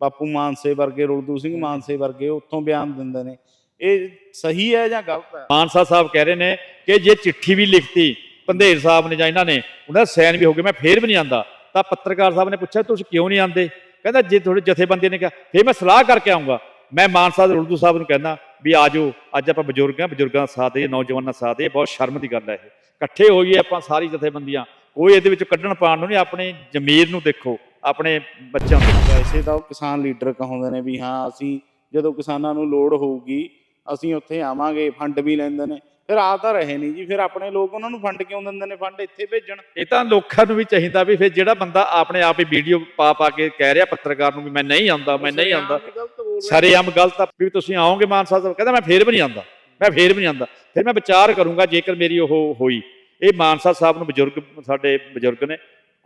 ਬਾਪੂ ਮਾਨਸੇ ਵਰਗੇ ਰੁਲਦੂ ਸਿੰਘ ਮਾਨਸੇ ਵਰਗੇ ਉੱਥੋਂ ਬਿਆਨ ਦਿੰਦੇ ਨੇ। ਇਹ ਸਹੀ ਹੈ ਜਾਂ ਗਲਤ ਹੈ? ਮਾਨਸਾ ਸਾਹਿਬ ਕਹਿ ਰਹੇ ਨੇ ਕਿ ਜੇ ਚਿੱਠੀ ਵੀ ਲਿਖਤੀ ਪੰਧੇਰ ਸਾਹਿਬ ਨੇ ਜਾਂ ਇਹਨਾਂ ਨੇ ਉਹਨਾਂ ਦਾ ਸਾਈਨ ਵੀ ਹੋ ਗਏ ਮੈਂ ਫੇਰ ਵੀ ਨਹੀਂ ਆਂਦਾ। ਤਾਂ ਪੱਤਰਕਾਰ ਸਾਹਿਬ ਨੇ ਪੁੱਛਿਆ ਤੁਸੀਂ ਕਿਉਂ ਨਹੀਂ ਆਂਦੇ? ਕਹਿੰਦਾ ਜੇ ਤੁਹਾਡੇ ਜਥੇਬੰਦੀ ਨੇ ਕਿਹਾ ਫੇਰ ਮੈਂ ਸਲਾਹ ਕਰਕੇ ਆਉਂਗਾ। ਮੈਂ ਮਾਨਸਾ ਦੇ ਉਰਦੂ ਸਾਹਿਬ ਨੂੰ ਕਹਿੰਦਾ ਵੀ ਆਜੋ ਅੱਜ ਆਪਾਂ ਬਜ਼ੁਰਗ ਹਾਂ ਬਜ਼ੁਰਗਾਂ ਦਾ ਸਾਥ ਦੇਈਏ ਨੌਜਵਾਨਾਂ ਦਾ ਸਾਥ ਦੇਈਏ ਬਹੁਤ ਸ਼ਰਮ ਦੀ ਗੱਲ ਹੈ ਇਹ। ਇਕੱਠੇ ਹੋਈਏ ਆਪਾਂ ਸਾਰੀ ਜਥੇਬੰਦੀਆਂ। ਕੋਈ ਇਹਦੇ ਵਿੱਚ ਕੱਢਣ ਪਾਣ ਨੂੰ ਨਹੀਂ ਆਪਣੇ ਜ਼ਮੀਰ ਨੂੰ ਦੇਖੋ। ਆਪਣੇ ਬੱਚਿਆਂ ਨੂੰ। ਵੈਸੇ ਤਾਂ ਉਹ ਕਿਸਾਨ ਲੀਡਰ ਕਹਾਉਂਦੇ ਨੇ ਵੀ ਹਾਂ ਅਸੀਂ ਜਦੋਂ ਕਿਸਾਨਾਂ ਨੂੰ ਲੋੜ ਹੋਊਗੀ ਅਸੀਂ ਉੱਥੇ ਆਵਾਂਗੇ ਫੰਡ ਵੀ ਲੈਂਦੇ ਨੇ। ਫਿਰ ਆ ਤਾਂ ਰਹੇ ਨਹੀਂ ਜੀ ਫਿਰ ਆਪਣੇ ਲੋਕ ਉਹਨਾਂ ਨੂੰ ਫੰਡ ਕਿਉਂ ਦਿੰਦੇ ਨੇ? ਫੰਡ ਇੱਥੇ ਭੇਜਣ। ਇਹ ਤਾਂ ਲੋਕਾਂ ਨੂੰ ਵੀ ਚਾਹੀਦਾ ਵੀ ਫਿਰ ਜਿਹੜਾ ਬੰਦਾ ਆਪਣੇ ਆਪ ਹੀ ਵੀਡੀਓ ਪਾ ਪਾ ਕੇ ਕਹਿ ਰਿਹਾ ਪੱਤਰਕਾਰ ਨੂੰ ਵੀ ਮੈਂ ਨਹੀਂ ਆਉਂਦਾ ਮੈਂ ਨਹੀਂ ਆਉਂਦਾ। ਰਿਹਾ। ਸਰੇਆਮ ਗਲਤ ਆ ਵੀ ਤੁਸੀਂ ਆਓਗੇ ਮਾਨ ਸਾਹਿਬ ਕਹਿੰਦਾ ਮੈਂ ਫੇਰ ਵੀ ਨਹੀਂ ਆਉਂਦਾ ਮੈਂ ਫੇਰ ਵੀ ਨਹੀਂ ਆਉਂਦਾ। ਫਿਰ ਮੈਂ ਵਿਚਾਰ ਕਰੂੰਗਾ ਜੇਕਰ ਮੇਰੀ ਉਹ ਹੋਈ। ਇਹ ਮਾਨਸਾ ਸਾਹਿਬ ਨੂੰ ਬਜ਼ੁਰਗ ਸਾਡੇ ਬਜ਼ੁਰਗ ਨੇ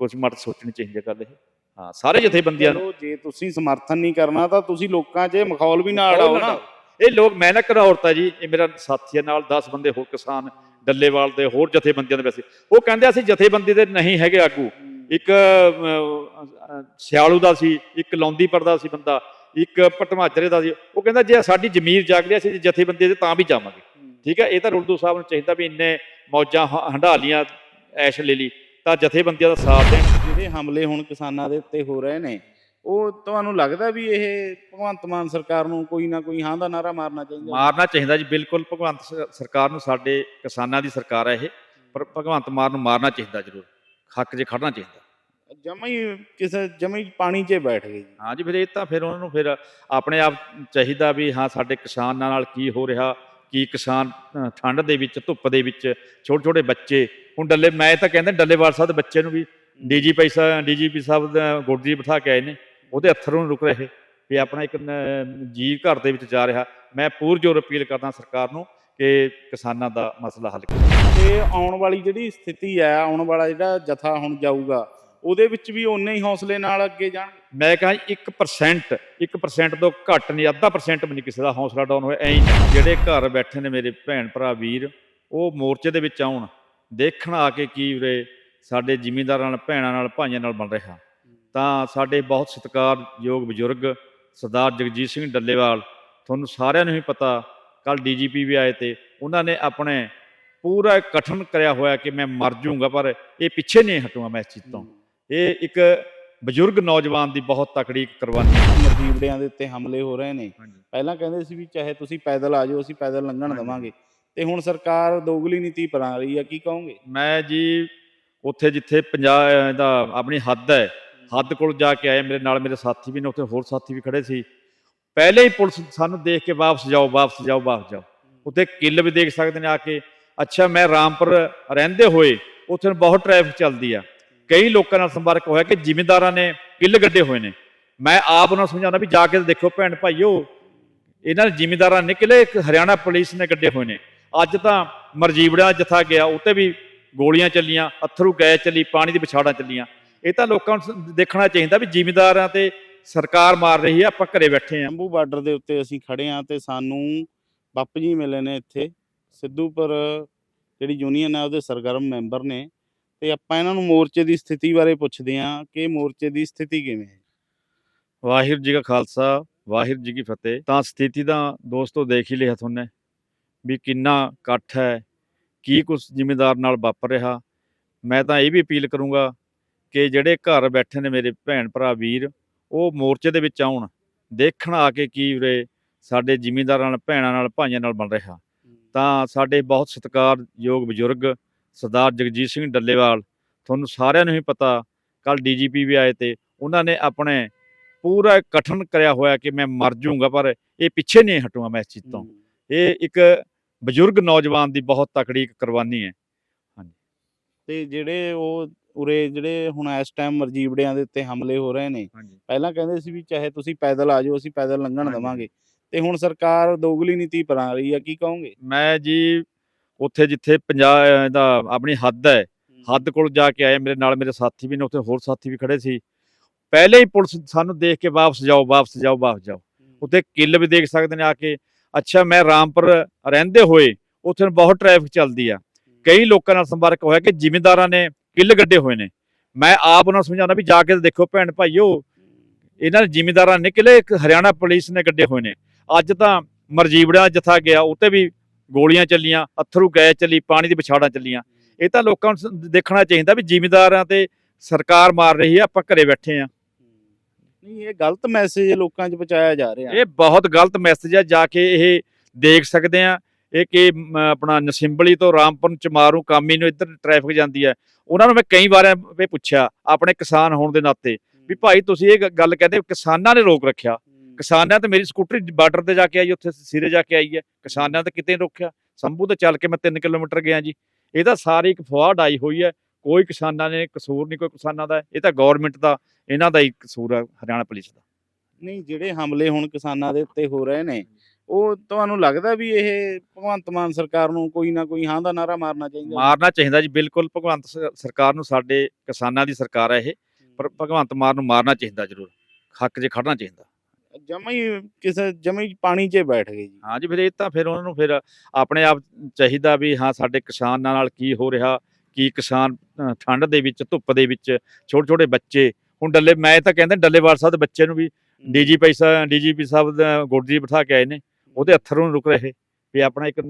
ਕੁਝ ਮਤ ਸੋਚਣੀ ਚਾਹੀਦੀ ਗੱਲ ਇਹ। ਹਾਂ ਸਾਰੇ ਜਥੇਬੰਦੀਆਂ ਨੂੰ। ਚਲੋ ਜੇ ਤੁਸੀਂ ਸਮਰਥਨ ਨਹੀਂ ਕਰਨਾ ਤਾਂ ਤੁਸੀਂ ਲੋਕਾਂ 'ਚ ਮਖੌਲ ਵੀ ਨਾ ਅੜਾਓ ਨਾ। ਇਹ ਲੋਕ ਮੈਂ ਨਾ ਕਰੌਰਤਾ ਜੀ ਇਹ ਮੇਰਾ ਸਾਥੀ ਹੈ ਨਾਲ 10 ਬੰਦੇ ਹੋਰ ਕਿਸਾਨ ਡੱਲੇਵਾਲ ਦੇ ਹੋਰ ਜਥੇਬੰਦੀਆਂ ਦੇ ਵੈਸੇ। ਉਹ ਕਹਿੰਦੇ ਅਸੀਂ ਜਥੇਬੰਦੀ ਦੇ ਨਹੀਂ ਹੈਗੇ ਆਗੂ। ਇੱਕ ਸਿਆਲੂ ਦਾ ਸੀ ਇੱਕ ਲੌਂਦੀਪੁਰ ਦਾ ਸੀ ਬੰਦਾ ਇੱਕ ਪਟਮਾਜਰੇ ਦਾ ਸੀ। ਉਹ ਕਹਿੰਦਾ ਜੇ ਸਾਡੀ ਜ਼ਮੀਰ ਜਾਗ ਲਈ ਅਸੀਂ ਜਥੇਬੰਦੀ ਦੇ ਤਾਂ ਵੀ ਜਾਵਾਂਗੇ। ਠੀਕ ਹੈ ਇਹ ਤਾਂ ਰੁਲਦੂ ਸਾਹਿਬ ਨੂੰ ਚਾਹੀਦਾ ਵੀ ਇੰਨੇ ਮੌਜਾਂ ਹ- ਹੰਢਾ ਲੀਆਂ ਐਸ਼ ਲੈ ਲਈ। ਤਾਂ ਜਥੇਬੰਦੀਆਂ ਦਾ ਸਾਥ ਦੇਣ। ਜਿਹੜੇ ਹਮਲੇ ਹੁਣ ਕਿਸਾਨਾਂ ਦੇ ਉੱਤੇ ਹੋ ਰਹੇ ਨੇ ਉਹ ਤੁਹਾਨੂੰ ਲੱਗਦਾ ਵੀ ਇਹ ਭਗਵੰਤ ਮਾਨ ਸਰਕਾਰ ਨੂੰ ਕੋਈ ਨਾ ਕੋਈ ਹਾਂ ਦਾ ਨਾਰਾ ਮਾਰਨਾ ਚਾਹੀਦਾ? ਮਾਰਨਾ ਚਾਹੀਦਾ ਜੀ ਬਿਲਕੁਲ ਭਗਵੰਤ ਸਰਕਾਰ ਨੂੰ ਸਾਡੇ ਕਿਸਾਨਾਂ ਦੀ ਸਰਕਾਰ ਹੈ ਇਹ ਪਰ ਭਗਵੰਤ ਮਾਨ ਨੂੰ ਮਾਰਨਾ ਚਾਹੀਦਾ ਜ਼ਰੂਰ ਹੱਕ 'ਚ ਖੜਨਾ ਚਾਹੀਦਾ। ਜਮਾ ਹੀ ਕਿਸੇ ਜਮਾ ਹੀ ਪਾਣੀ 'ਚ ਬੈਠ ਗਏ ਹਾਂ ਜੀ ਫਿਰ ਇਹ ਤਾਂ ਫਿਰ ਉਹਨਾਂ ਨੂੰ ਫਿਰ ਆਪਣੇ ਆਪ ਚਾਹੀਦਾ ਵੀ ਹਾਂ ਸਾਡੇ ਕਿਸਾਨਾਂ ਨਾਲ ਕੀ ਹੋ ਰਿਹਾ ਕਿ ਕਿਸਾਨ ਠੰਡ ਦੇ ਵਿੱਚ, ਧੁੱਪ ਦੇ ਵਿੱਚ ਛੋਟੇ ਛੋਟੇ ਬੱਚੇ, ਹੁਣ ਡੱਲੇ, ਮੈਂ ਤਾਂ ਕਹਿੰਦਾ ਡੱਲੇਵਾਲ ਸਾਹਿਬ ਦੇ ਬੱਚੇ ਨੂੰ ਵੀ ਡੀਜੀ ਪੈਸਾ ਡੀਜੀਪੀ ਸਾਹਿਬ ਦਾ ਗੁਰਦੀ ਬਿਠਾ ਕੇ ਆਏ ਨੇ, ਉਹਦੇ ਅੱਥਰੋਂ ਨੂੰ ਰੁਕ ਰਹੇ ਵੀ ਆਪਣਾ ਇੱਕ ਜੀਵ ਘਰ ਦੇ ਵਿੱਚ ਜਾ ਰਿਹਾ। ਮੈਂ ਪੂਰ ਜ਼ੋਰ ਅਪੀਲ ਕਰਦਾ ਸਰਕਾਰ ਨੂੰ ਕਿ ਕਿਸਾਨਾਂ ਦਾ ਮਸਲਾ ਹੱਲ ਕਰੇ। ਤੇ ਆਉਣ ਵਾਲੀ ਜਿਹੜੀ ਸਥਿਤੀ ਹੈ, ਆਉਣ ਵਾਲਾ ਜਿਹੜਾ ਜਥਾ ਹੁਣ ਜਾਊਗਾ ਉਹਦੇ ਵਿੱਚ ਵੀ ਉਨੇ ਹੀ ਹੌਸਲੇ ਨਾਲ ਅੱਗੇ ਜਾਣਗੇ ਮੈਂ ਕਹਾਂ 1% 1% ਤੋਂ ਘੱਟ ਨਹੀਂ, ਅੱਧਾ ਪਰਸੈਂਟ ਵੀ ਨਹੀਂ ਕਿਸੇ ਦਾ ਹੌਸਲਾ ਡਾਊਨ ਹੋਇਆ। ਐਂ ਜਿਹੜੇ ਘਰ ਬੈਠੇ ਨੇ ਮੇਰੇ ਭੈਣ ਭਰਾ ਵੀਰ, ਉਹ ਮੋਰਚੇ ਦੇ ਵਿੱਚ ਆਉਣ, ਦੇਖਣ ਆ ਕੇ ਕੀ ਉਰੇ ਸਾਡੇ ਜ਼ਿਮੀਂਦਾਰਾਂ ਨਾਲ, ਭੈਣਾਂ ਨਾਲ, ਭਾਈਆਂ ਨਾਲ ਬਣ ਰਿਹਾ। ਤਾਂ ਸਾਡੇ ਬਹੁਤ ਸਤਿਕਾਰਯੋਗ ਬਜ਼ੁਰਗ ਸਰਦਾਰ ਜਗਜੀਤ ਸਿੰਘ ਡੱਲੇਵਾਲ, ਤੁਹਾਨੂੰ ਸਾਰਿਆਂ ਨੂੰ ਹੀ ਪਤਾ ਕੱਲ ਡੀਜੀਪੀ ਵੀ ਆਏ ਤੇ ਉਹਨਾਂ ਨੇ ਆਪਣੇ ਪੂਰਾ ਕਠਨ ਕਰਿਆ ਹੋਇਆ ਕਿ ਮੈਂ ਮਰ ਜਾਊਂਗਾ, ਪਰ ਇਹ ਪਿੱਛੇ ਨਹੀਂ ਹਟੂਗਾ ਮੈਂ ਇਸ ਚੀਜ਼ ਤੋਂ। ਇਹ ਇੱਕ ਬਜ਼ੁਰਗ ਨੌਜਵਾਨ ਦੀ ਬਹੁਤ ਤਕੜੀ ਕੁਰਬਾਨੀ ਮਰਦੀਵੜਿਆਂ ਦੇ ਉੱਤੇ ਹਮਲੇ ਹੋ ਰਹੇ ਨੇ। ਪਹਿਲਾਂ ਕਹਿੰਦੇ ਸੀ ਵੀ ਚਾਹੇ ਤੁਸੀਂ ਪੈਦਲ ਆ ਜਾਓ ਅਸੀਂ ਪੈਦਲ ਲੰਘਣ ਦੇਵਾਂਗੇ। ਤੇ ਹੁਣ ਸਰਕਾਰ ਦੋਗਲੀ ਨੀਤੀ ਅਪਣਾ ਰਹੀ ਆ ਕੀ ਕਹੋਗੇ? ਮੈਂ ਜੀ ਉੱਥੇ ਜਿੱਥੇ ਪੰਜਾਬ ਦਾ ਆਪਣੀ ਹੱਦ ਹੈ ਹੱਦ ਕੋਲ ਜਾ ਕੇ ਆਏ ਮੇਰੇ ਨਾਲ ਮੇਰੇ ਸਾਥੀ ਵੀ ਨੇ ਉੱਥੇ ਹੋਰ ਸਾਥੀ ਵੀ ਖੜੇ ਸੀ। ਪਹਿਲੇ ਹੀ ਪੁਲਿਸ ਸਾਨੂੰ ਦੇਖ ਕੇ ਵਾਪਸ ਜਾਓ ਵਾਪਸ ਜਾਓ ਵਾਪਸ ਜਾਓ। ਉੱਥੇ ਕਿੱਲ ਵੀ ਦੇਖ ਸਕਦੇ ਨੇ ਆ ਕੇ। ਅੱਛਾ ਮੈਂ ਰਾਮਪੁਰ ਰਹਿੰਦੇ ਹੋਏ ਉੱਥੇ ਬਹੁਤ ਟ੍ਰੈਫਿਕ ਚੱਲਦੀ ਆ। ਕਈ ਲੋਕਾਂ ਨਾਲ ਸੰਪਰਕ ਹੋਇਆ ਕਿ ਜ਼ਿਮੀਂਦਾਰਾਂ ਨੇ ਕਿੱਲ ਗੱਡੇ ਹੋਏ ਨੇ। ਮੈਂ ਆਪ ਉਹਨਾਂ ਨੂੰ ਸਮਝਾਉਣਾ ਵੀ ਜਾ ਕੇ ਦੇਖੋ ਭੈਣ ਭਾਈਓ, ਇਹਨਾਂ ਦੇ ਜ਼ਿਮੀਂਦਾਰਾਂ ਨੇ ਕਿਲੇ ਹਰਿਆਣਾ ਪੁਲਿਸ ਨੇ ਗੱਡੇ ਹੋਏ ਨੇ। ਅੱਜ ਤਾਂ ਮਰਜੀਵੜਾ ਜਥਾ ਗਿਆ ਉੱਤੇ ਵੀ ਗੋਲੀਆਂ ਚੱਲੀਆਂ, ਅਥਰੂ ਗੈਸ ਚੱਲੀ, ਪਾਣੀ ਦੀ ਵਿਛਾੜਾਂ ਚੱਲੀਆਂ। ਇਹ ਤਾਂ ਲੋਕਾਂ ਨੂੰ ਦੇਖਣਾ ਚਾਹੀਦਾ ਵੀ ਜ਼ਿਮੀਂਦਾਰਾਂ ਤੇ ਸਰਕਾਰ ਮਾਰ ਰਹੀ ਹੈ, ਆਪਾਂ ਘਰੇ ਬੈਠੇ ਆਂ ਅੰਬੂ ਬਾਰਡਰ ਦੇ ਉੱਤੇ ਅਸੀਂ ਖੜੇ ਆ ਤੇ ਸਾਨੂੰ ਬਾਪੂ ਜੀ ਮਿਲੇ ਨੇ ਇੱਥੇ। ਸਿੱਧੂਪੁਰ ਜਿਹੜੀ ਯੂਨੀਅਨ ਹੈ, ਉਹਦੇ ਸਰਗਰਮ ਮੈਂਬਰ ਨੇ। ਤੇ ਆਪਾਂ ਇਹਨਾਂ ਨੂੰ ਮੋਰਚੇ ਦੀ ਸਥਿਤੀ ਬਾਰੇ ਪੁੱਛਦੇ ਆ ਕਿ ਮੋਰਚੇ ਦੀ ਸਥਿਤੀ ਕਿਵੇਂ ਹੈ। ਵਾਹਿਗੁਰੂ ਜੀ ਕਾ ਖਾਲਸਾ ਵਾਹਿਗੁਰੂ ਜੀ ਕੀ ਫਤਿਹ। ਤਾਂ ਸਥਿਤੀ ਦਾ ਦੋਸਤੋ ਦੇਖ ਹੀ ਲਿਆ ਤੁਹਾਨੂੰ ਵੀ ਕਿੰਨਾ ਇਕੱਠ ਹੈ ਕੀ ਕੁਝ ਜ਼ਿਮੀਂਦਾਰ ਨਾਲ ਵਾਪਰ ਰਿਹਾ। ਮੈਂ ਤਾਂ ਇਹ ਵੀ ਅਪੀਲ ਕਰੂੰਗਾ ਕਿ ਜਿਹੜੇ ਘਰ ਬੈਠੇ ਨੇ ਮੇਰੇ ਭੈਣ ਭਰਾ ਵੀਰ ਉਹ ਮੋਰਚੇ ਦੇ ਵਿੱਚ ਆਉਣ ਦੇਖਣ ਆ ਕੇ ਕੀ ਉਰੇ ਸਾਡੇ ਜ਼ਿਮੀਂਦਾਰਾਂ ਨਾਲ ਭੈਣਾਂ ਨਾਲ ਭਾਈਆਂ ਨਾਲ ਬਣ ਰਿਹਾ। ਤਾਂ ਸਾਡੇ ਬਹੁਤ ਸਤਿਕਾਰਯੋਗ ਬਜ਼ੁਰਗ ਸਰਦਾਰ ਜਗਜੀਤ ਸਿੰਘ ਡੱਲੇਵਾਲ ਤੁਹਾਨੂੰ ਸਾਰਿਆਂ ਨੂੰ ਹੀ ਪਤਾ ਕੱਲ ਡੀਜੀਪੀ ਵੀ ਆਏ ਤੇ ਉਹਨਾਂ ਨੇ ਆਪਣੇ ਪੂਰਾ ਕਠਨ ਕਰਿਆ ਹੋਇਆ ਕਿ ਮੈਂ ਮਰ ਜਾਊਂਗਾ ਪਰ ਇਹ ਪਿੱਛੇ ਨਹੀਂ ਹਟੂਗਾ ਮੈਂ ਇਸ ਚੀਜ਼ ਤੋਂ। ਇਹ ਇੱਕ ਬਜ਼ੁਰਗ ਨੌਜਵਾਨ ਦੀ ਬਹੁਤ ਤਕੜੀ ਕੁਰਬਾਨੀ ਹੈ। ਤੇ ਜਿਹੜੇ ਉਹ ਉਰੇ ਜਿਹੜੇ ਹੁਣ ਇਸ ਟਾਈਮ ਮਰਜੀਵੜਿਆਂ ਦੇ ਉੱਤੇ ਹਮਲੇ ਹੋ ਰਹੇ ਨੇ ਪਹਿਲਾਂ ਕਹਿੰਦੇ ਸੀ ਵੀ ਚਾਹੇ ਤੁਸੀਂ ਪੈਦਲ ਆ ਜਾਓ ਅਸੀਂ ਪੈਦਲ ਲੰਘਣ ਹਾਂਜੀ। ਦੇਵਾਂਗੇ। ਤੇ ਹੁਣ ਸਰਕਾਰ ਦੋਗਲੀ ਨੀਤੀ ਅਪਣਾ ਰਹੀ ਆ ਕੀ ਕਹੋਗੇ? ਮੈਂ ਜੀ ਉੱਥੇ ਜਿੱਥੇ ਪੰਜਾਬ ਦਾ ਆਪਣੀ ਹੱਦ ਹੈ ਹੱਦ ਕੋਲ ਜਾ ਕੇ ਆਏ ਮੇਰੇ ਨਾਲ ਮੇਰੇ ਸਾਥੀ ਵੀ ਨੇ ਉੱਥੇ ਹੋਰ ਸਾਥੀ ਵੀ ਖੜੇ ਸੀ। ਪਹਿਲੇ ਹੀ ਪੁਲਿਸ ਸਾਨੂੰ ਦੇਖ ਕੇ ਵਾਪਸ ਜਾਓ ਵਾਪਸ ਜਾਓ ਵਾਪਸ ਜਾਓ। ਉੱਥੇ ਕਿੱਲ ਵੀ ਦੇਖ ਸਕਦੇ ਨੇ ਆ ਕੇ। ਅੱਛਾ ਮੈਂ ਰਾਮਪੁਰ ਰਹਿੰਦੇ ਹੋਏ ਉੱਥੇ ਬਹੁਤ ਟ੍ਰੈਫਿਕ ਚੱਲਦੀ ਆ। ਕਈ ਲੋਕਾਂ ਨਾਲ ਸੰਪਰਕ ਹੋਇਆ ਕਿ ਜ਼ਿਮੀਂਦਾਰਾਂ ਨੇ ਕਿੱਲ ਗੱਡੇ ਹੋਏ ਨੇ। ਮੈਂ ਆਪ ਉਹਨਾਂ ਨੂੰ ਸਮਝਾਉਣਾ ਵੀ ਜਾ ਕੇ ਦੇਖੋ ਭੈਣ ਭਾਈਓ ਇਹਨਾਂ ਦੇ ਜ਼ਿਮੀਂਦਾਰਾਂ ਨਿਕਲੇ ਇੱਕ ਹਰਿਆਣਾ ਪੁਲਿਸ ਨੇ ਕੱਢੇ ਹੋਏ ਨੇ। ਅੱਜ ਤਾਂ ਮਰਜੀਵੜਾ ਜਥਾ ਗਿਆ ਉੱਤੇ ਵੀ ਗੋਲੀਆਂ ਚੱਲੀਆਂ ਅਥਰੂ ਗੈਸ ਚੱਲੀ ਪਾਣੀ ਦੀ ਵਿਛਾੜਾਂ ਚੱਲੀਆਂ। ਇਹ ਤਾਂ ਲੋਕਾਂ ਨੂੰ ਦੇਖਣਾ ਚਾਹੀਦਾ ਵੀ ਜ਼ਿਮੀਂਦਾਰਾਂ ਤੇ ਸਰਕਾਰ ਮਾਰ ਰਹੀ ਹੈ ਆਪਾਂ ਘਰੇ ਬੈਠੇ ਆ ਨਹੀਂ ਇਹ ਗਲਤ ਮੈਸੇਜ ਲੋਕਾਂ 'ਚ ਪਹੁੰਚਾਇਆ ਜਾ ਰਿਹਾ। ਇਹ ਬਹੁਤ ਗਲਤ ਮੈਸੇਜ ਹੈ ਜਾ ਕੇ ਇਹ ਦੇਖ ਸਕਦੇ ਆ ਇਹ ਕਿ ਆਪਣਾ ਨਸਿੰਬਲੀ ਤੋਂ ਰਾਮਪੁਰ ਚਮਾਰੂ ਕਾਮੀ ਨੂੰ ਇੱਧਰ ਟ੍ਰੈਫਿਕ ਜਾਂਦੀ ਹੈ। ਉਹਨਾਂ ਨੂੰ ਮੈਂ ਕਈ ਵਾਰ ਇਹ ਪੁੱਛਿਆ ਆਪਣੇ ਕਿਸਾਨ ਹੋਣ ਦੇ ਨਾਤੇ ਵੀ ਭਾਈ ਤੁਸੀਂ ਇਹ ਗੱਲ ਕਹਿੰਦੇ ਕਿਸਾਨਾਂ ਨੇ ਰੋਕ ਰੱਖਿਆ। ਕਿਸਾਨਾਂ ਤੇ ਮੇਰੀ ਸਕੂਟਰੀ ਬਾਰਡਰ ਤੇ ਜਾ ਕੇ ਆਈ ਉੱਥੇ ਸਿਰੇ ਜਾ ਕੇ ਆਈ ਹੈ। ਕਿਸਾਨਾਂ ਤੇ ਕਿਤੇ ਰੋਕਿਆ। ਸੰਭੂ ਤੇ ਚੱਲ ਕੇ ਮੈਂ 3 ਕਿਲੋਮੀਟਰ ਗਿਆ ਜੀ। ਇਹ ਤਾਂ ਸਾਰੀ ਇੱਕ ਫਵਾੜ ਆਈ ਹੋਈ ਹੈ। ਕੋਈ ਕਿਸਾਨਾਂ ਨੇ ਕਸੂਰ ਨਹੀਂ ਕੋਈ ਕਿਸਾਨਾਂ ਦਾ। ਇਹ ਤਾਂ ਗਵਰਨਮੈਂਟ ਦਾ ਇਹਨਾਂ ਦਾ ਹੀ ਕਸੂਰ ਹੈ ਹਰਿਆਣਾ ਪੁਲਿਸ ਦਾ। ਨਹੀਂ ਜਿਹੜੇ ਹਮਲੇ ਹੁਣ ਕਿਸਾਨਾਂ ਦੇ ਉੱਤੇ ਹੋ ਰਹੇ ਨੇ ਉਹ ਤੁਹਾਨੂੰ ਲੱਗਦਾ ਵੀ ਇਹ ਭਗਵੰਤ ਮਾਨ ਸਰਕਾਰ ਨੂੰ ਕੋਈ ਨਾ ਕੋਈ ਹਾਂ ਦਾ ਨਾਰਾ ਮਾਰਨਾ ਚਾਹੀਦਾ? ਮਾਰਨਾ ਚਾਹੀਦਾ ਜੀ ਬਿਲਕੁਲ। ਭਗਵੰਤ ਸਰਕਾਰ ਨੂੰ ਸਾਡੇ ਕਿਸਾਨਾਂ ਦੀ ਸਰਕਾਰ ਹੈ ਇਹ। ਪਰ ਭਗਵੰਤ ਮਾਨ ਨੂੰ ਮਾਰਨਾ ਚਾਹੀਦਾ ਜ਼ਰੂਰ। ਹੱਕ 'ਚ ਖੜਨਾ ਚਾਹੀਦਾ। ਜਮਾ ਹੀ ਕਿਸੇ ਜਮਾ ਹੀ ਪਾਣੀ 'ਚ ਬੈਠ ਗਏ ਜੀ। ਹਾਂ ਜੀ ਫਿਰ ਇਹ ਤਾਂ ਫਿਰ ਉਹਨਾਂ ਨੂੰ ਫਿਰ ਆਪਣੇ ਆਪ ਚਾਹੀਦਾ ਵੀ ਹਾਂ ਸਾਡੇ ਕਿਸਾਨਾਂ ਨਾਲ ਕੀ ਹੋ ਰਿਹਾ ਕੀ ਕਿਸਾਨ ਠੰਡ ਦੇ ਵਿੱਚ ਧੁੱਪ ਦੇ ਵਿੱਚ ਛੋਟੇ ਛੋਟੇ ਬੱਚੇ। ਹੁਣ ਡੱਲੇ ਮੈਂ ਤਾਂ ਕਹਿੰਦਾ ਡੱਲੇਵਾਲ ਸਾਹਿਬ ਦੇ ਬੱਚੇ ਨੂੰ ਵੀ ਡੀਜੀ ਪੈਸਾ ਡੀਜੀਪੀ ਸਾਹਿਬ ਦਾ ਗੁਰਜੀ ਬਿਠਾ ਕੇ ਆਏ ਨੇ ਉਹਦੇ ਅੱਥਰੋਂ ਨੀ ਰੁਕ ਰਹੇ ਵੀ ਆਪਣਾ ਇੱਕ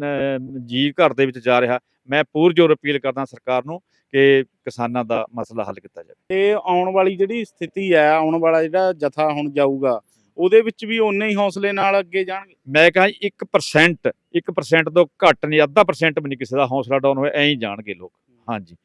ਜੀ ਘਰ ਦੇ ਵਿੱਚ ਜਾ ਰਿਹਾ। ਮੈਂ ਪੂਰਜੋਰ ਅਪੀਲ ਕਰਦਾ ਸਰਕਾਰ ਨੂੰ ਕਿ ਕਿਸਾਨਾਂ ਦਾ ਮਸਲਾ ਹੱਲ ਕੀਤਾ ਜਾਵੇ। ਤੇ ਆਉਣ ਵਾਲੀ ਜਿਹੜੀ ਸਥਿਤੀ ਹੈ ਆਉਣ ਵਾਲਾ ਜਿਹੜਾ ਜਥਾ ਹੁਣ ਜਾਊਗਾ ਉਹਦੇ ਵਿੱਚ ਵੀ ਉਨੇ ਹੀ ਹੌਸਲੇ ਨਾਲ ਅੱਗੇ ਜਾਣਗੇ? ਮੈਂ ਕਹਾਂ 1% 1% ਤੋਂ ਘੱਟ ਨਹੀਂ ਅੱਧਾ ਪਰਸੈਂਟ ਵੀ ਨਹੀਂ ਕਿਸੇ ਦਾ ਹੌਸਲਾ ਡਾਊਨ ਹੋਇਆ ਐਂ ਹੀ ਜਾਣਗੇ ਲੋਕ। ਹਾਂਜੀ।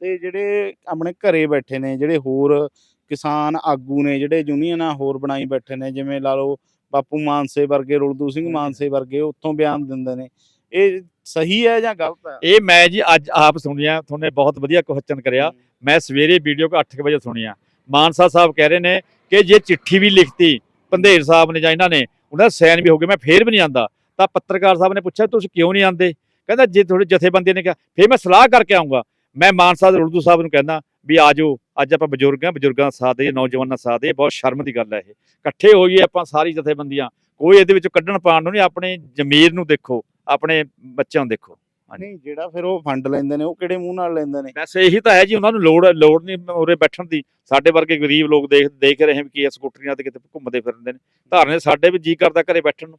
ਤੇ ਜਿਹੜੇ ਆਪਣੇ ਘਰੇ ਬੈਠੇ ਨੇ ਜਿਹੜੇ ਹੋਰ ਕਿਸਾਨ ਆਗੂ ਨੇ ਜਿਹੜੇ ਯੂਨੀਅਨਾਂ ਹੋਰ ਬਣਾਈ ਬੈਠੇ ਨੇ ਜਿਵੇਂ ਲਾ ਲਓ ਬਾਪੂ ਮਾਨਸੇ ਵਰਗੇ ਰੁਲਦੂ ਸਿੰਘ ਮਾਨਸੇ ਵਰਗੇ ਉੱਥੋਂ ਬਿਆਨ ਦਿੰਦੇ ਨੇ। ਇਹ ਸਹੀ ਹੈ ਜਾਂ ਗਲਤ ਹੈ? ਇਹ ਮੈਂ ਜੀ ਅੱਜ ਆਪ ਸੁਣਿਆ ਤੁਹਾਨੇ ਬਹੁਤ ਵਧੀਆ ਕੁਐਸਚਨ ਕਰਿਆ। ਮੈਂ ਸਵੇਰੇ ਵੀਡੀਓ ਕੋ 8 ਵਜੇ ਸੁਣਿਆ ਮਾਨਸਾ ਸਾਹਿਬ ਕਹਿ ਰਹੇ ਨੇ ਕਿ ਜੇ ਚਿੱਠੀ ਵੀ ਲਿਖਤੀ ਪੰਧੇਰ ਸਾਹਿਬ ਨੇ ਜਾਂ ਇਹਨਾਂ ਨੇ, ਉਹਨਾਂ ਦਾ ਸਾਈਨ ਵੀ ਹੋ ਗਿਆ, ਮੈਂ ਫੇਰ ਵੀ ਨਹੀਂ ਆਂਦਾ। ਤਾਂ ਪੱਤਰਕਾਰ ਸਾਹਿਬ ਨੇ ਪੁੱਛਿਆ, ਤੁਸੀਂ ਕਿਉਂ ਨਹੀਂ ਆਂਦੇ? ਕਹਿੰਦਾ, ਜੇ ਤੁਹਾਡੇ ਜਥੇਬੰਦੀ ਨੇ ਕਿਹਾ, ਫੇਰ ਮੈਂ ਸਲਾਹ ਕਰਕੇ ਆਉਂਗਾ। ਮੈਂ ਮਾਨਸਾ ਦੇ ਉਰਦੂ ਸਾਹਿਬ ਨੂੰ ਕਹਿੰਦਾ ਵੀ ਆਜੋ, ਅੱਜ ਆਪਾਂ ਬਜ਼ੁਰਗ ਹਾਂ, ਬਜ਼ੁਰਗਾਂ ਦਾ ਸਾਥ ਦੇ, ਨੌਜਵਾਨਾਂ ਦਾ ਸਾਥ ਦੇ ਬਹੁਤ ਸ਼ਰਮ ਦੀ ਗੱਲ ਹੈ ਇਹ। ਇਕੱਠੇ ਹੋਈਏ ਆਪਾਂ ਸਾਰੀ ਜਥੇਬੰਦੀਆਂ, ਕੋਈ ਇਹਦੇ ਵਿੱਚੋਂ ਕੱਢਣ ਪਾਣ ਨੂੰ ਨਹੀਂ, ਆਪਣੇ ਜ਼ਮੀਰ ਨੂੰ ਦੇਖੋ, ਆਪਣੇ ਬੱਚਿਆਂ ਨੂੰ ਦੇਖੋ। ਨਹੀਂ ਜਿਹੜਾ ਫਿਰ ਉਹ ਫੰਡ ਲੈਂਦੇ ਨੇ ਉਹ ਕਿਹੜੇ ਮੂੰਹ ਨਾਲ ਲੈਂਦੇ ਨੇ? ਵੈਸੇ ਇਹੀ ਤਾਂ ਹੈ ਜੀ ਉਹਨਾਂ ਨੂੰ ਲੋੜ ਲੋੜ ਨਹੀਂ ਉਰੇ ਬੈਠਣ ਦੀ। ਸਾਡੇ ਵਰਗੇ ਗਰੀਬ ਲੋਕ ਦੇਖ ਦੇਖ ਰਹੇ ਹਨ ਕਿ ਇਹ ਸਕੂਟਰੀਆਂ ਤੇ ਕਿਤੇ ਘੁੰਮਦੇ ਫਿਰਦੇ ਨੇ। ਧਾਰਨੇ ਸਾਡੇ ਵੀ ਜੀ ਕਰਦਾ ਘਰੇ ਬੈਠਣ ਨੂੰ।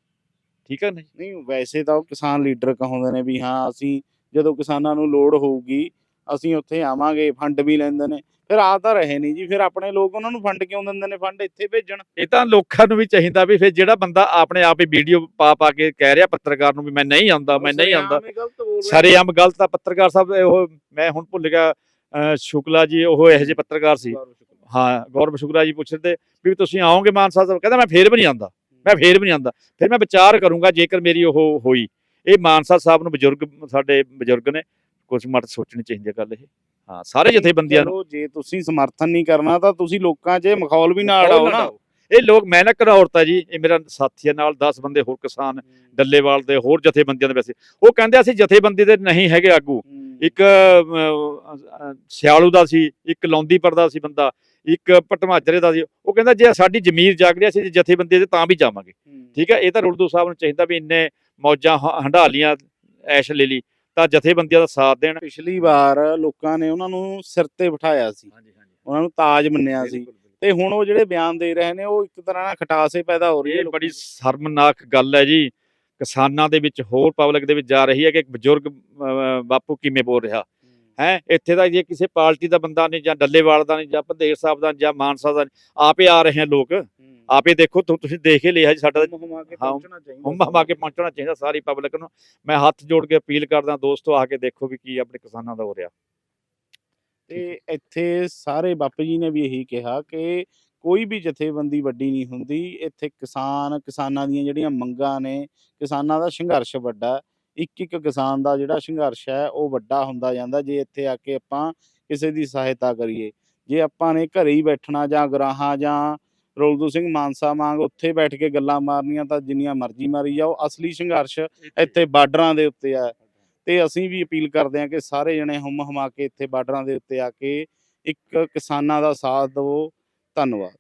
ਠੀਕ ਹੈ ਨਹੀਂ? ਨਹੀਂ ਵੈਸੇ ਤਾਂ ਉਹ ਕਿਸਾਨ ਲੀਡਰ ਕਹਾਉਂਦੇ ਨੇ ਵੀ ਹਾਂ ਅਸੀਂ ਜਦੋਂ ਕਿਸਾਨਾਂ ਨੂੰ ਲੋੜ ਹੋਊਗੀ ਅਸੀਂ ਉੱਥੇ ਆਵਾਂਗੇ ਫੰਡ ਵੀ ਲੈਂਦੇ ਨੇ। ਫਿਰ ਆ ਤਾਂ ਰਹੇ ਨਹੀਂ ਜੀ ਫਿਰ ਆਪਣੇ ਲੋਕ ਉਹਨਾਂ ਨੂੰ ਫੰਡ ਕਿਉਂ ਦਿੰਦੇ ਨੇ? ਫੰਡ ਇੱਥੇ ਭੇਜਣ। ਇਹ ਤਾਂ ਲੋਕਾਂ ਨੂੰ ਵੀ ਚਾਹੀਦਾ ਵੀ ਫਿਰ ਜਿਹੜਾ ਬੰਦਾ ਆਪਣੇ ਆਪ ਹੀ ਵੀਡੀਓ ਪਾ ਪਾ ਕੇ ਕਹਿ ਰਿਹਾ ਪੱਤਰਕਾਰ ਨੂੰ ਵੀ ਮੈਂ ਨਹੀਂ ਆਉਂਦਾ ਮੈਂ ਨਹੀਂ ਆਉਂਦਾ। ਸ਼ਰੇਆਮ ਹੀ ਗਲਤ ਆ ਪੱਤਰਕਾਰ ਸਾਹਿਬ ਉਹ ਮੈਂ ਹੁਣ ਭੁੱਲ ਗਿਆ ਸ਼ੁਕਲਾ ਜੀ ਉਹ ਇਹੋ ਜਿਹੇ ਪੱਤਰਕਾਰ ਸੀ। ਹਾਂ ਗੌਰਵ ਸ਼ੁਕਲਾ ਜੀ ਪੁੱਛਦੇ ਵੀ ਤੁਸੀਂ ਆਓਗੇ ਮਾਨਸਾ ਸਾਹਿਬ? ਕਹਿੰਦਾ ਮੈਂ ਫੇਰ ਵੀ ਨਹੀਂ ਆਉਂਦਾ ਮੈਂ ਫੇਰ ਵੀ ਨਹੀਂ ਆਉਂਦਾ। ਫਿਰ ਮੈਂ ਵਿਚਾਰ ਕਰੂੰਗਾ ਜੇਕਰ ਮੇਰੀ ਉਹ ਹੋਈ। ਇਹ ਮਾਨਸਾ ਸਾਹਿਬ ਨੂੰ ਬਜ਼ੁਰਗ ਸਾਡੇ ਬਜ਼ੁਰਗ ਨੇ ਕੁਝ ਮਤ ਸੋਚਣੀ ਚਾਹੀਦੀ ਹੈ ਗੱਲ ਇਹ। ਹਾਂ ਸਾਰੇ ਜਥੇਬੰਦੀਆਂ ਨੂੰ। ਚਲੋ ਜੇ ਤੁਸੀਂ ਸਮਰਥਨ ਨਹੀਂ ਕਰਨਾ ਤਾਂ ਤੁਸੀਂ ਲੋਕਾਂ 'ਚ ਮਖੌਲ ਵੀ ਨਾ ਇਹ ਲੋਕ ਮੈਂ ਨਾ ਘਰੌਰਤਾ ਜੀ ਇਹ ਮੇਰਾ ਸਾਥੀ ਹੈ ਨਾਲ 10 ਬੰਦੇ ਹੋਰ ਕਿਸਾਨ ਡੱਲੇਵਾਲ ਦੇ ਹੋਰ ਜਥੇਬੰਦੀਆਂ ਦੇ ਵੈਸੇ। ਉਹ ਕਹਿੰਦੇ ਅਸੀਂ ਜਥੇਬੰਦੀ ਦੇ ਨਹੀਂ ਹੈਗੇ ਆਗੂ। ਇੱਕ ਸਿਆਲੂ ਦਾ ਸੀ ਇੱਕ ਲੌਂਦੀਪੁਰ ਦਾ ਸੀ ਬੰਦਾ ਇੱਕ ਪਟਮਾਜਰੇ ਦਾ ਸੀ। ਉਹ ਕਹਿੰਦਾ ਜੇ ਸਾਡੀ ਜ਼ਮੀਰ ਜਾਗ ਰਹੀ ਅਸੀਂ ਜਥੇਬੰਦੀ ਦੇ ਤਾਂ ਵੀ ਜਾਵਾਂਗੇ। ਠੀਕ ਹੈ ਇਹ ਤਾਂ ਰੁਲਦੂ ਸਾਹਿਬ ਨੂੰ ਚਾਹੀਦਾ ਵੀ ਇੰਨੇ ਮੌਜਾਂ ਹ- ਹੰਢਾ ਲੀਆਂ ਐਸ਼ ਲੈ ਲਈ। ਤਾਂ ਜਥੇਬੰਦੀਆਂ ਦਾ ਸਾਥ ਦੇਣ। ਪਿਛਲੀ ਵਾਰ ਲੋਕਾਂ ਨੇ ਉਹਨਾਂ ਨੂੰ ਸਿਰ ਤੇ ਬਿਠਾਇਆ ਸੀ। ਹਾਂਜੀ ਹਾਂਜੀ ਉਹਨਾਂ ਨੂੰ ਤਾਜ ਮੰਨਿਆ ਸੀ। ਤੇ ਹੁਣ ਉਹ ਜਿਹੜੇ ਬਿਆਨ ਦੇ ਰਹੇ ਨੇ ਉਹ ਇੱਕ ਤਰ੍ਹਾਂ ਨਾਲ ਖਟਾਸੇ ਪੈਦਾ ਹੋ ਰਹੀ ਹੈ ਇਹ ਬੜੀ। ਸ਼ਰਮਨਾਕ ਗੱਲ ਹੈ ਜੀ। ਕਿਸਾਨਾਂ ਦੇ ਵਿੱਚ ਹੋਰ ਪਬਲਿਕ ਦੇ ਵਿੱਚ ਜਾ ਰਹੀ ਹੈ ਕਿ ਇੱਕ ਬਜ਼ੁਰਗ ਅਹ, ਬਾਪੂ ਕਿਵੇਂ ਬੋਲ ਰਿਹਾ? ਹੈ ਇੱਥੇ ਦਾ ਜੇ ਕਿਸੇ ਪਾਰਟੀ ਦਾ ਬੰਦਾ ਨਹੀਂ ਜਾਂ ਡੱਲੇਵਾਲ ਦਾ ਨਹੀਂ ਜਾਂ ਭੰਦੇਰ ਸਾਹਿਬ ਦਾ ਜਾਂ ਮਾਨਸਾ ਦਾ ਆਪੇ ਆ ਰਹੇ ਹਨ ਲੋਕ। ਆਪੇ ਦੇਖੋ ਤੁਸੀਂ ਦੇਖ ਹੀ ਲਿਆ ਜੀ ਸਾਡਾ ਹੁਮ ਕੇ ਪਹੁੰਚਣਾ ਚਾਹੀਦਾ ਸਾਰੀ ਪਬਲਿਕ ਨੂੰ। ਮੈਂ ਹੱਥ ਜੋੜ ਕੇ ਅਪੀਲ ਕਰਦਾ ਦੋਸਤੋ ਆ ਕੇ ਦੇਖੋ ਵੀ ਕੀ ਆਪਣੇ ਕਿਸਾਨਾਂ ਦਾ ਹੋ ਰਿਹਾ। ਤੇ ਇੱਥੇ ਸਾਰੇ ਬਾਪੂ ਜੀ ਨੇ ਵੀ ਇਹੀ ਕਿਹਾ ਕਿ ਕੋਈ ਵੀ ਜਥੇਬੰਦੀ ਵੱਡੀ ਨਹੀਂ ਹੁੰਦੀ। ਇੱਥੇ ਕਿਸਾਨ ਕਿਸਾਨਾਂ ਦੀਆਂ ਜਿਹੜੀਆਂ ਮੰਗਾਂ ਨੇ ਕਿਸਾਨਾਂ ਦਾ ਸੰਘਰਸ਼ ਵੱਡਾ। ਇੱਕ ਇੱਕ ਕਿਸਾਨ ਦਾ ਜਿਹੜਾ ਸੰਘਰਸ਼ ਹੈ, ਉਹ ਵੱਡਾ ਹੁੰਦਾ ਜਾਂਦਾ, ਜੇ ਇੱਥੇ ਆ ਕੇ ਆਪਾਂ ਕਿਸੇ ਦੀ ਸਹਾਇਤਾ ਕਰੀਏ। ਜੇ ਆਪਾਂ ਨੇ ਘਰੇ ਹੀ ਬੈਠਣਾ ਜਾਂ ਗਰਾਹਾਂ ਜਾਂ ਰੋਲਦੂ ਸਿੰਘ ਮਾਨਸਾ ਵਾਂਗ ਉੱਥੇ ਬੈਠ ਕੇ ਗੱਲਾਂ ਮਾਰਨੀਆਂ, ਤਾਂ ਜਿੰਨੀਆਂ ਮਰਜ਼ੀ ਮਾਰੀ ਜਾਓ। ਅਸਲੀ ਸੰਘਰਸ਼ ਇੱਥੇ ਬਾਰਡਰਾਂ ਦੇ ਉੱਤੇ ਆ ਤੇ ਅਸੀਂ ਵੀ ਅਪੀਲ ਕਰਦੇ ਹਾਂ ਕਿ ਸਾਰੇ ਜਣੇ ਹੁਮ ਹਮਾ ਕੇ ਇੱਥੇ ਬਾਰਡਰਾਂ ਦੇ ਉੱਤੇ ਆ ਕੇ ਇੱਕ ਕਿਸਾਨਾਂ ਦਾ ਸਾਥ ਦਿਵੋ। ਧੰਨਵਾਦ।